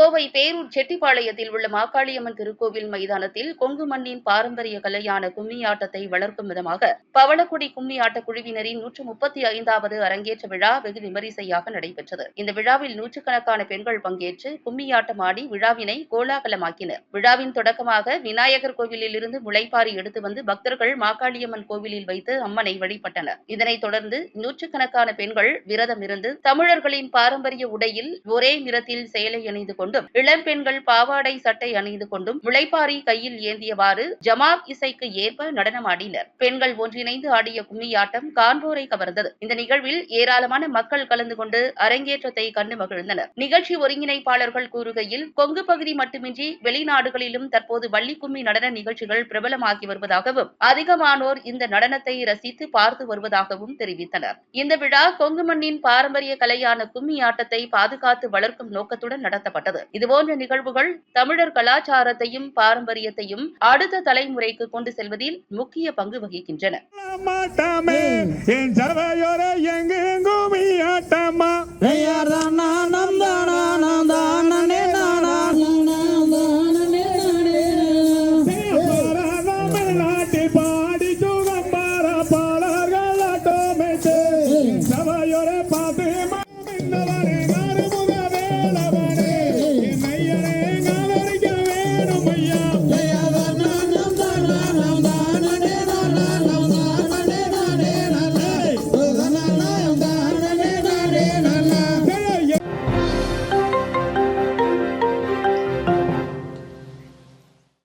கோவை பேரூர் செட்டிப்பாளையத்தில் உள்ள மாக்காளியம்மன் திருக்கோவில் மைதானத்தில் கொங்கு மண்ணின் பாரம்பரிய கலையான கும்மி ஆட்டத்தை வளர்க்கும் விதமாக பவளக்குடி கும்மியாட்ட குழுவினரின் நூற்று முப்பத்தி ஐந்தாவது அரங்கேற்ற விழா வெகு விமரிசையாக நடைபெற்றது. இந்த விழாவில் நூற்றுக்கணக்கான பெண்கள் பங்கேற்று கும்மியாட்டம் ஆடி விழாவினை கோலாகலமாக்கினர் விழாவின் தொடக்கமாக விநாயகர் கோவிலில் இருந்து முளைப்பாரி எடுத்து வந்து பக்தர்கள் மாக்காளியம்மன் கோவிலில் வைத்து அம்மனை வழிபட்டனர். இதனைத் தொடர்ந்து நூற்றுக்கணக்கான பெண்கள் விரதம் இருந்து தமிழர்களின் பாரம்பரிய உடையில் ஒரே நிறத்தில் சேலை அணிந்து கொண்டும் இளம் பெண்கள் பாவாடை சட்டை அணிந்து கொண்டும் முளைப்பாரி கையில் ஏந்தியவாறு ஜமாப் இசைக்கு ஏற்ப நடனமாடினர். பெண்கள் ஒன்றிணைந்து ஆடிய கும்மியாட்டம் காண்போரை கவர்ந்தது. இந்த நிகழ்வில் ஏராளமான மக்கள் கலந்து கொண்டு அரங்கேற்றத்தை கண்டு மகிழ்ந்தனர். நிகழ்ச்சி ஒருங்கிணைப்பாளர்கள் கூறுகையில் கொங்கு பகுதி மட்டுமின்றி வெளிநாடுகளிலும் தற்போது வள்ளி கும்மி நடன நிகழ்ச்சிகள் பிரபலமாகி வருவதாகவும் அதிகமானோர் இந்த நடனத்தை ரசித்து பார்த்து வருவதாகவும் தெரிவித்தனர். இந்த விழா கொங்கு மண்ணின் பாரம்பரிய கலையான கும்மி ஆட்டத்தை பாதுகாத்து வளர்க்கும் நோக்கத்துடன் நடத்தப்பட்டது. வருகிறது இதுபோன்ற நிகழ்வுகள் தமிழர் கலாச்சாரத்தையும் பாரம்பரியத்தையும் அடுத்த தலைமுறைக்கு கொண்டு செல்வதில் முக்கிய பங்கு வகிக்கின்றன. பாட்டு